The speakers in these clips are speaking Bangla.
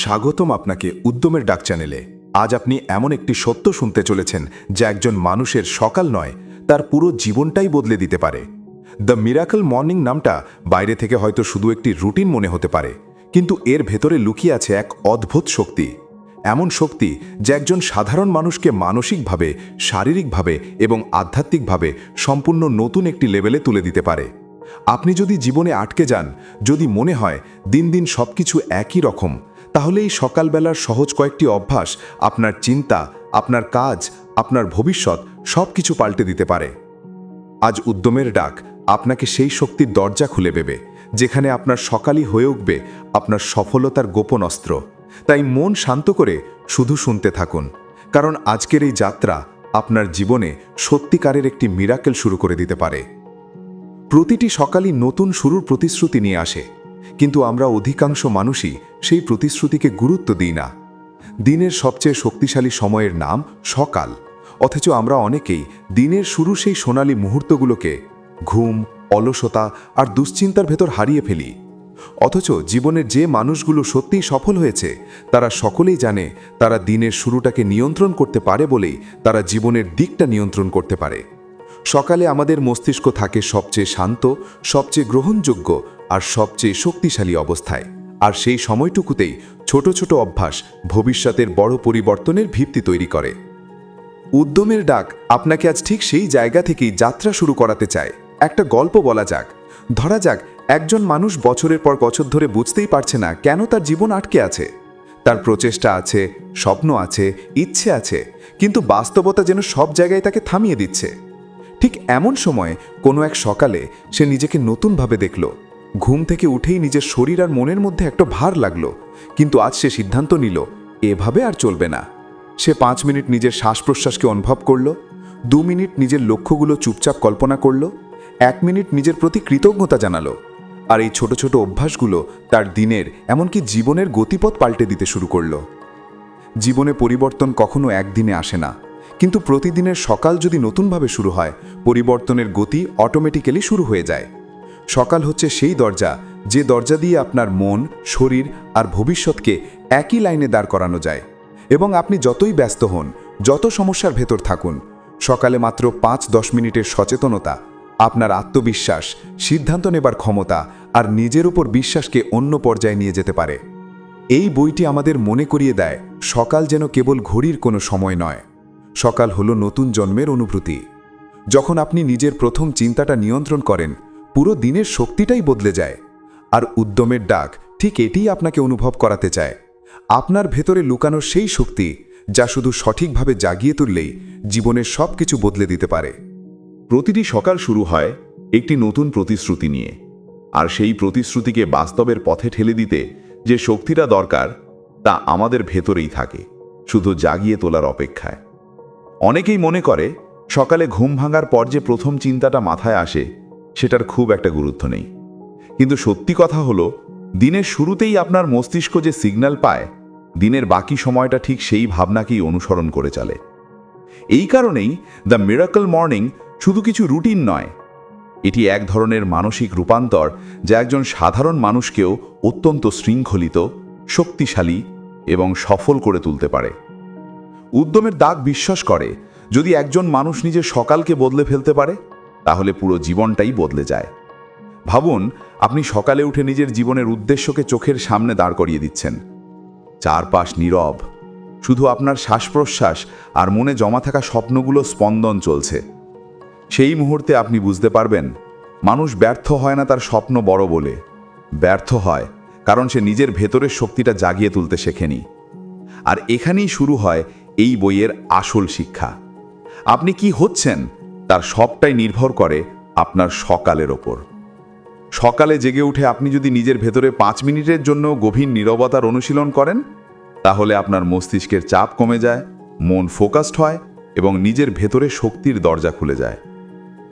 স্বাগতম আপনাকে উদ্যমের ডাক চ্যানেলে। আজ আপনি এমন একটি সত্য শুনতে চলেছেন যা একজন মানুষের সকাল নয়, তার পুরো জীবনটাই বদলে দিতে পারে। দ্য মিরাকল মর্নিং নামটা বাইরে থেকে হয়তো শুধু একটি রুটিন মনে হতে পারে, কিন্তু এর ভেতরে লুকিয়ে আছে এক অদ্ভুত শক্তি। এমন শক্তি যা একজন সাধারণ মানুষকে মানসিকভাবে, শারীরিকভাবে এবং আধ্যাত্মিকভাবে সম্পূর্ণ নতুন একটি লেভেলে তুলে দিতে পারে। আপনি যদি জীবনে আটকে যান, যদি মনে হয় দিন দিন সব কিছু একই রকম তাহলে এই সকালবেলার সহজ কয়েকটি অভ্যাস আপনার চিন্তা, আপনার কাজ, আপনার ভবিষ্যৎ সব কিছু পাল্টে দিতে পারে। আজ উদ্যমের ডাক আপনাকে সেই শক্তির দরজা খুলে দেবে, যেখানে আপনার সকালই হয়ে উঠবে আপনার সফলতার গোপন অস্ত্র। তাই মন শান্ত করে শুধু শুনতে থাকুন, কারণ আজকের এই যাত্রা আপনার জীবনে সত্যিকারের একটি মিরাকেল শুরু করে দিতে পারে। প্রতিটি সকালই নতুন শুরুর প্রতিশ্রুতি নিয়ে আসে। কিন্তু আমরা অধিকাংশ মানুষই সেই প্রতিশ্রুতিকে গুরুত্ব দিই না। দিনের সবচেয়ে শক্তিশালী সময়ের নাম সকাল। অথচ আমরা অনেকেই দিনের শুরু সেই সোনালী মুহূর্তগুলোকে ঘুম, অলসতা আর দুশ্চিন্তার ভেতর হারিয়ে ফেলি। অথচ জীবনের যে মানুষগুলো সত্যিই সফল হয়েছে, তারা সকলেই জানে তারা দিনের শুরুটাকে নিয়ন্ত্রণ করতে পারে বলেই তারা জীবনের দিকটা নিয়ন্ত্রণ করতে পারে। সকালে আমাদের মস্তিষ্ক থাকে সবচেয়ে শান্ত, সবচেয়ে গ্রহণযোগ্য আর সবচেয়ে শক্তিশালী অবস্থায়। আর সেই সময়টুকুতেই ছোট ছোট অভ্যাস ভবিষ্যতের বড় পরিবর্তনের ভিত্তি তৈরি করে। উদ্যমের ডাক আপনাকে আজ ঠিক সেই জায়গা থেকেই যাত্রা শুরু করাতে চায়। একটা গল্প বলা যাক। ধরা যাক, একজন মানুষ বছরের পর বছর ধরে বুঝতেই পারছে না কেন তার জীবন আটকে আছে। তার প্রচেষ্টা আছে, স্বপ্ন আছে, ইচ্ছে আছে, কিন্তু বাস্তবতা যেন সব জায়গায় তাকে থামিয়ে দিচ্ছে। ঠিক এমন সময় কোনো এক সকালে সে নিজেকে নতুনভাবে দেখল। ঘুম থেকে উঠেই নিজের শরীর আর মনের মধ্যে একটা ভার লাগল, কিন্তু আজ সে সিদ্ধান্ত নিল, এভাবে আর চলবে না। সে পাঁচ মিনিট নিজের শ্বাস প্রশ্বাসকে অনুভব করল, দু মিনিট নিজের লক্ষ্যগুলো চুপচাপ কল্পনা করল, এক মিনিট নিজের প্রতি কৃতজ্ঞতা জানালো, আর এই ছোট ছোট অভ্যাসগুলো তার দিনের, এমনকি জীবনের গতিপথ পাল্টে দিতে শুরু করল। জীবনে পরিবর্তন কখনো একদিনে আসে না, কিন্তু প্রতিদিনের সকাল যদি নতুনভাবে শুরু হয়, পরিবর্তনের গতি অটোমেটিক্যালি শুরু হয়ে যায়। সকাল হচ্ছে সেই দরজা, যে দরজা দিয়ে আপনার মন, শরীর আর ভবিষ্যৎকে একই লাইনে দাঁড় করানো যায়। এবং আপনি যতই ব্যস্ত হন, যত সমস্যার ভেতর থাকুন, সকালে মাত্র পাঁচ দশ মিনিটের সচেতনতা, আপনার আত্মবিশ্বাস, সিদ্ধান্ত নেবার ক্ষমতা আর নিজের উপর বিশ্বাসকে অন্য পর্যায়ে নিয়ে যেতে পারে। এই বইটি আমাদের মনে করিয়ে দেয়, সকাল যেন কেবল ঘড়ির কোনো সময় নয়। সকাল হলো নতুন জন্মের অনুভূতি। যখন আপনি নিজের প্রথম চিন্তাটা নিয়ন্ত্রণ করেন পুরো দিনের শক্তিটাই বদলে যায়। আর উদ্যমের ডাক ঠিক এটিই আপনাকে অনুভব করাতে চায়। আপনার ভেতরে লুকানো সেই শক্তি যা শুধু সঠিকভাবে জাগিয়ে তুললেই জীবনের সব কিছু বদলে দিতে পারে। প্রতিটি সকাল শুরু হয় একটি নতুন প্রতিশ্রুতি নিয়ে। আর সেই প্রতিশ্রুতিকে বাস্তবের পথে ঠেলে দিতে যে শক্তিটা দরকার, তা আমাদের ভেতরেই থাকে, শুধু জাগিয়ে তোলার অপেক্ষায়। অনেকেই মনে করে, সকালে ঘুম ভাঙার পর যে প্রথম চিন্তাটা মাথায় আসে সেটার খুব একটা গুরুত্ব নেই। কিন্তু সত্যি কথা হলো, দিনের শুরুতেই আপনার মস্তিষ্ক যে সিগন্যাল পায়, দিনের বাকি সময়টা ঠিক সেই ভাবনাকেই অনুসরণ করে চলে। এই কারণেই দ্য মিরাকল মর্নিং শুধু কিছু রুটিন নয়, এটি এক ধরনের মানসিক রূপান্তর যা একজন সাধারণ মানুষকেও অত্যন্ত শৃঙ্খলিত, শক্তিশালী এবং সফল করে তুলতে পারে। উদ্যমের দাগ বিশ্বাস করে যদি একজন মানুষ নিজের সকালকে বদলে ফেলতে পারে তাহলে পুরো জীবনটাই বদলে যায়। ভাবুন, আপনি সকালে উঠে নিজের জীবনের উদ্দেশ্যকে চোখের সামনে দাঁড় করিয়ে দিচ্ছেন। চারপাশ নীরব। শুধু আপনার শ্বাস প্রশ্বাস আর মনে জমা থাকা স্বপ্নগুলো স্পন্দন চলছে। সেই মুহূর্তে আপনি বুঝতে পারবেন, মানুষ ব্যর্থ হয় না তার স্বপ্ন বড় বলে। ব্যর্থ হয় কারণ সে নিজের ভেতরের শক্তিটা জাগিয়ে তুলতে শেখেনি। আর এখানেই শুরু হয় এই বইয়ের আসল শিক্ষা। আপনি কি হচ্ছেন? তার সবটাই নির্ভর করে আপনার সকালের ওপর। সকালে জেগে উঠে আপনি যদি নিজের ভেতরে পাঁচ মিনিটের জন্য গভীর নীরবতার অনুশীলন করেন, তাহলে আপনার মস্তিষ্কের চাপ কমে যায়, মন ফোকাসড হয় এবং নিজের ভেতরে শক্তির দরজা খুলে যায়।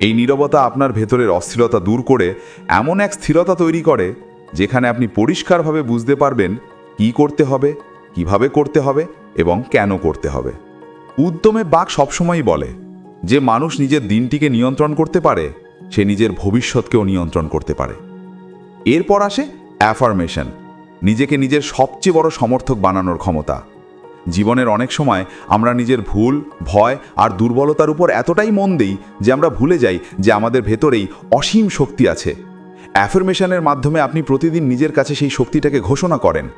এই নীরবতা আপনার ভেতরের অস্থিরতা দূর করে এমন এক স্থিরতা তৈরি করে, যেখানে আপনি পরিষ্কারভাবে বুঝতে পারবেন কি করতে হবে, কীভাবে করতে হবে এবং কেন করতে হবে। উদ্যমে বাক সবসময়ই বলে যে মানুষ নিজের দিনটিকে নিয়ন্ত্রণ করতে পারে, সে নিজের ভবিষ্যৎকেও নিয়ন্ত্রণ করতে পারে। এরপর আসে অ্যাফার্মেশন নিজেকে নিজের সবচেয়ে বড় সমর্থক বানানোর ক্ষমতা। জীবনের অনেক সময় আমরা নিজের ভুল, ভয় আর দুর্বলতার উপর এতটাই মন দিই যে আমরা ভুলে যাই যে আমাদের ভেতরেই অসীম শক্তি আছে। অ্যাফার্মেশনের মাধ্যমে আপনি প্রতিদিন নিজের কাছে সেই শক্তিটাকে ঘোষণা করেন।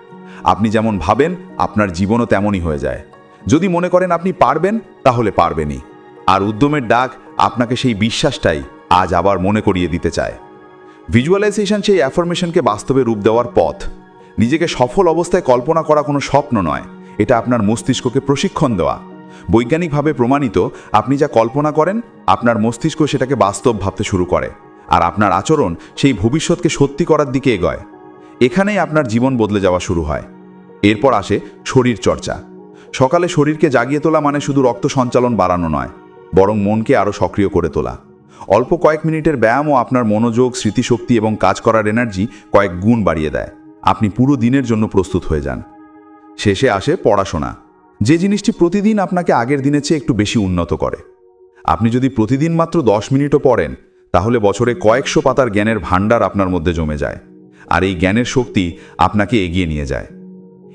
আপনি যেমন ভাবেন, আপনার জীবনও তেমনই হয়ে যায়। যদি মনে করেন আপনি পারবেন, তাহলে পারবেনই। আর উদ্যমের ডাক আপনাকে সেই বিশ্বাসটাই আজ আবার মনে করিয়ে দিতে চায়। ভিজুয়ালাইজেশন সেই অ্যাফার্মেশনকে বাস্তবে রূপ দেওয়ার পথ। নিজেকে সফল অবস্থায় কল্পনা করা কোনো স্বপ্ন নয়। এটা আপনার মস্তিষ্ককে প্রশিক্ষণ দেওয়া। বৈজ্ঞানিকভাবে প্রমাণিত, আপনি যা কল্পনা করেন, আপনার মস্তিষ্ক সেটাকে বাস্তব ভাবতে শুরু করে। আর আপনার আচরণ সেই ভবিষ্যৎকে সত্যি করার দিকে এগোয়। এখানেই আপনার জীবন বদলে যাওয়া শুরু হয়। এরপর আসে শরীর চর্চা সকালে শরীরকে জাগিয়ে তোলা মানে শুধু রক্ত সঞ্চালন বাড়ানো নয়। বরং মনকে আরও সক্রিয় করে তোলা। অল্প কয়েক মিনিটের ব্যায়ামও আপনার মনোযোগ, স্মৃতিশক্তি এবং কাজ করার এনার্জি কয়েক গুণ বাড়িয়ে দেয়। আপনি পুরো দিনের জন্য প্রস্তুত হয়ে যান। শেষে আসে পড়াশোনা। যে জিনিসটি প্রতিদিন আপনাকে আগের দিনের চেয়ে একটু বেশি উন্নত করে। আপনি যদি প্রতিদিন মাত্র দশ মিনিটও পড়েন, তাহলে বছরে কয়েকশো পাতার জ্ঞানের ভাণ্ডার আপনার মধ্যে জমে যায় আর এই জ্ঞানের শক্তি আপনাকে এগিয়ে নিয়ে যায়।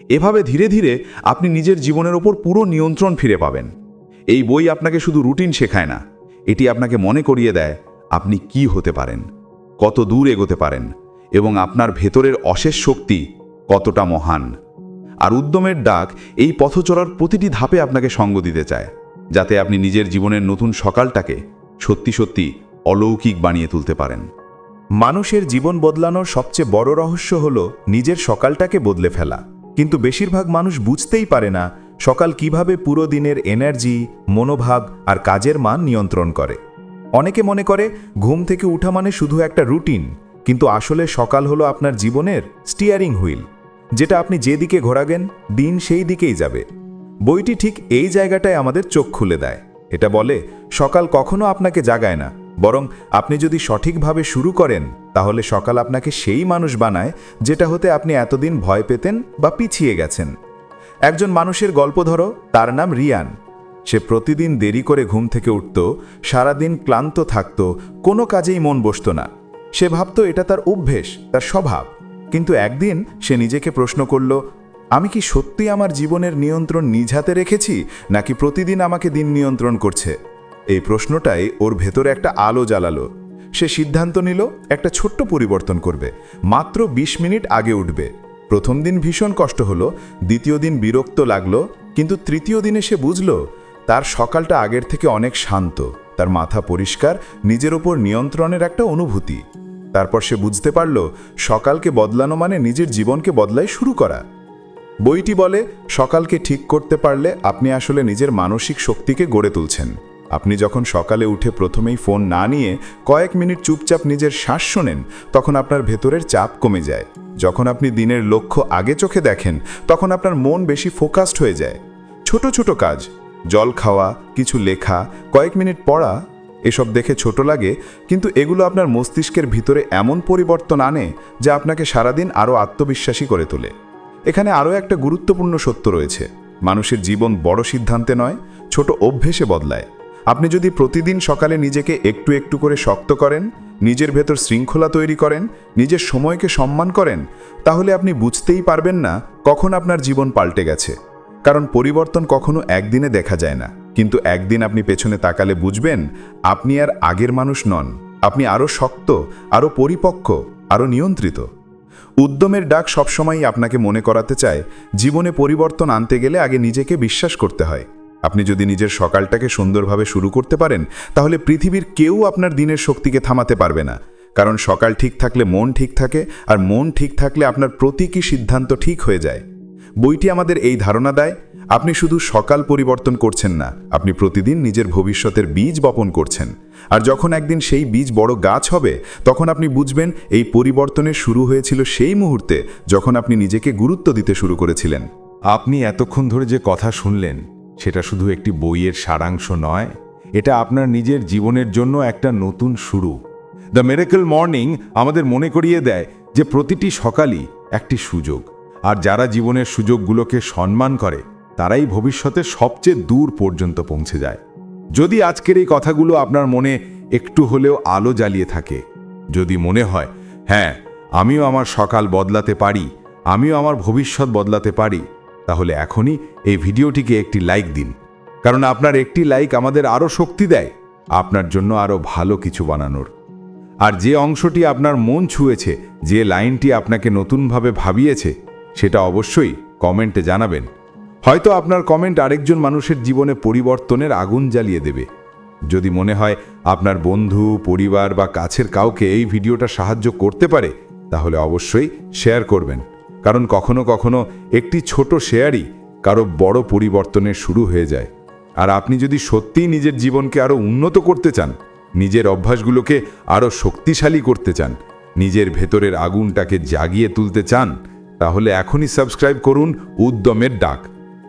এভাবে ধীরে ধীরে আপনি নিজের জীবনের ওপর পুরো নিয়ন্ত্রণ ফিরে পাবেন। এই বই আপনাকে শুধু রুটিন শেখায় না, এটি আপনাকে মনে করিয়ে দেয় আপনি কি হতে পারেন, কত দূর এগোতে পারেন এবং আপনার ভেতরের অশেষ শক্তি কতটা মহান। আর উদ্যমের ডাক এই পথ চলার প্রতিটি ধাপে আপনাকে সঙ্গ দিতে চায়, যাতে আপনি নিজের জীবনের নতুন সকালটাকে সত্যি সত্যি অলৌকিক বানিয়ে তুলতে পারেন। মানুষের জীবন বদলানোর সবচেয়ে বড় রহস্য হল নিজের সকালটাকে বদলে ফেলা। কিন্তু বেশিরভাগ মানুষ বুঝতেই পারে না সকাল কীভাবে পুরো দিনের এনার্জি, মনোভাব আর কাজের মান নিয়ন্ত্রণ করে? অনেকে মনে করে ঘুম থেকে উঠা মানে শুধু একটা রুটিন, কিন্তু আসলে সকাল হলো আপনার জীবনের স্টিয়ারিং হুইল, যেটা আপনি যেদিকে ঘোরাবেন, দিন সেই দিকেই যাবে। বইটি ঠিক এই জায়গাটায় আমাদের চোখ খুলে দেয়। এটা বলে, সকাল কখনো আপনাকে জাগায় না, বরং আপনি যদি সঠিকভাবে শুরু করেন, তাহলে সকাল আপনাকে সেই মানুষ বানায়, যেটা হতে আপনি এতদিন ভয় পেতেন বা পিছিয়ে গেছেন। একজন মানুষের গল্প ধরো, তার নাম রিয়ান। সে প্রতিদিন দেরি করে ঘুম থেকে উঠত, সারাদিন ক্লান্ত থাকত, কোনো কাজেই মন বসত না। সে ভাবত এটা তার অভ্যেস, তার স্বভাব। কিন্তু একদিন সে নিজেকে প্রশ্ন করল, আমি কি সত্যি আমার জীবনের নিয়ন্ত্রণ নিজ হাতে রেখেছি, নাকি প্রতিদিন আমাকে দিন নিয়ন্ত্রণ করছে? এই প্রশ্নটাই ওর ভেতরে একটা আলো জ্বালালো। সে সিদ্ধান্ত নিল, একটা ছোট্ট পরিবর্তন করবে, মাত্র ২০ মিনিট আগে উঠবে। প্রথম দিন ভীষণ কষ্ট হলো, দ্বিতীয় দিন বিরক্ত লাগল, কিন্তু তৃতীয় দিনে সে বুঝল, তার সকালটা আগের থেকে অনেক শান্ত, তার মাথা পরিষ্কার, নিজের ওপর নিয়ন্ত্রণের একটা অনুভূতি। তারপর সে বুঝতে পারল, সকালকে বদলানো মানে নিজের জীবনকে বদলাই শুরু করা। বইটি বলে, সকালকে ঠিক করতে পারলে আপনি আসলে নিজের মানসিক শক্তিকে গড়ে তুলছেন। আপনি যখন সকালে উঠে প্রথমেই ফোন না নিয়ে কয়েক মিনিট চুপচাপ নিজের শ্বাস শোনেন, তখন আপনার ভেতরের চাপ কমে যায়। যখন আপনি দিনের লক্ষ্য আগে চোখে দেখেন, তখন আপনার মন বেশি ফোকাসড হয়ে যায়। ছোট ছোট কাজ, জল খাওয়া, কিছু লেখা, কয়েক মিনিট পড়া, এসব দেখে ছোট লাগে, কিন্তু এগুলো আপনার মস্তিষ্কের ভিতরে এমন পরিবর্তন আনে যা আপনাকে সারাদিন আরও আত্মবিশ্বাসী করে তোলে। এখানে আরও একটা গুরুত্বপূর্ণ সত্য রয়েছে। মানুষের জীবন বড় সিদ্ধান্তে নয়, ছোট অভ্যেসে বদলায়। আপনি যদি প্রতিদিন সকালে নিজেকে একটু একটু করে শক্ত করেন, নিজের ভেতর শৃঙ্খলা তৈরি করেন, নিজের সময়কে সম্মান করেন, তাহলে আপনি বুঝতেই পারবেন না কখন আপনার জীবন পাল্টে গেছে। কারণ পরিবর্তন কখনো একদিনে দেখা যায় না। কিন্তু একদিন আপনি পেছনে তাকালে বুঝবেন, আপনি আর আগের মানুষ নন। আপনি আরও শক্ত আরও পরিপক্ক আরও নিয়ন্ত্রিত। উদ্যমের ডাক সবসময়ই আপনাকে মনে করাতে চায়, জীবনে পরিবর্তন আনতে গেলে আগে নিজেকে বিশ্বাস করতে হয়। আপনি যদি নিজের সকালটাকে সুন্দরভাবে শুরু করতে পারেন, তাহলে পৃথিবীর কেউ আপনার দিনের শক্তিকে থামাতে পারবে না। কারণ সকাল ঠিক থাকলে মন ঠিক থাকে, আর মন ঠিক থাকলে আপনার প্রতীকী সিদ্ধান্ত ঠিক হয়ে যায়। বইটি আমাদের এই ধারণা দেয়, আপনি শুধু সকাল পরিবর্তন করছেন না, আপনি প্রতিদিন নিজের ভবিষ্যতের বীজ বপন করছেন। আর যখন একদিন সেই বীজ বড় গাছ হবে, তখন আপনি বুঝবেন এই পরিবর্তনের শুরু হয়েছিল সেই মুহূর্তে, যখন আপনি নিজেকে গুরুত্ব দিতে শুরু করেছিলেন। আপনি এতক্ষণ ধরে যে কথা শুনলেন সেটা শুধু একটি বইয়ের সারাংশ নয়, এটা আপনার নিজের জীবনের জন্য একটা নতুন শুরু। দ্য মেরেকল মর্নিং আমাদের মনে করিয়ে দেয় যে প্রতিটি সকালই একটি সুযোগ। আর যারা জীবনের সুযোগগুলোকে সম্মান করে, তারাই ভবিষ্যতে সবচেয়ে দূর পর্যন্ত পৌঁছে যায়। যদি আজকের এই কথাগুলো আপনার মনে একটু হলেও আলো জ্বালিয়ে থাকে, যদি মনে হয় হ্যাঁ আমিও আমার সকাল বদলাতে পারি, আমিও আমার ভবিষ্যৎ বদলাতে পারি তাহলে এখনই এই ভিডিওটিকে একটি লাইক দিন। কারণ আপনার একটি লাইক আমাদের আরও শক্তি দেয়, আপনার জন্য আরও ভালো কিছু বানানোর। আর যে অংশটি আপনার মন ছুঁয়েছে, যে লাইনটি আপনাকে নতুনভাবে ভাবিয়েছে, সেটা অবশ্যই কমেন্টে জানাবেন। হয়তো আপনার কমেন্ট আরেকজন মানুষের জীবনে পরিবর্তনের আগুন জ্বালিয়ে দেবে। যদি মনে হয় আপনার বন্ধু, পরিবার বা কাছের কাউকে এই ভিডিওটা সাহায্য করতে পারে, তাহলে অবশ্যই শেয়ার করবেন। কারণ কখনো কখনো একটি ছোট শেয়ারই কারও বড় পরিবর্তনের শুরু হয়ে যায়। আর আপনি যদি সত্যিই নিজের জীবনকে আরও উন্নত করতে চান, নিজের অভ্যাসগুলোকে আরও শক্তিশালী করতে চান, নিজের ভেতরের আগুনটাকে জাগিয়ে তুলতে চান, তাহলে এখনই সাবস্ক্রাইব করুন উদ্যমের ডাক।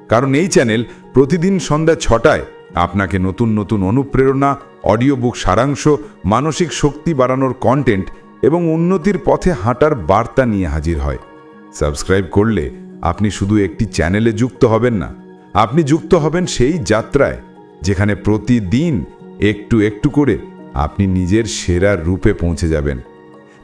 কারণ এই চ্যানেল প্রতিদিন সন্ধ্যা ছটায় আপনাকে নতুন নতুন অনুপ্রেরণা অডিও বুক সারাংশ, মানসিক শক্তি বাড়ানোর কন্টেন্ট এবং উন্নতির পথে হাঁটার বার্তা নিয়ে হাজির হয়। সাবস্ক্রাইব করলে আপনি শুধু একটি চ্যানেলে যুক্ত হবেন না, আপনি যুক্ত হবেন সেই যাত্রায়, যেখানে প্রতিদিন একটু একটু করে আপনি নিজের সেরার রূপে পৌঁছে যাবেন।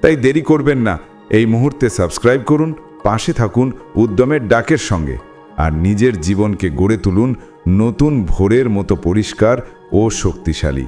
তাই দেরি করবেন না, এই মুহূর্তে সাবস্ক্রাইব করুন, পাশে থাকুন উদ্যমের ডাকের সঙ্গে আর নিজের জীবনকে গড়ে তুলুন নতুন ভোরের মতো পরিষ্কার ও শক্তিশালী।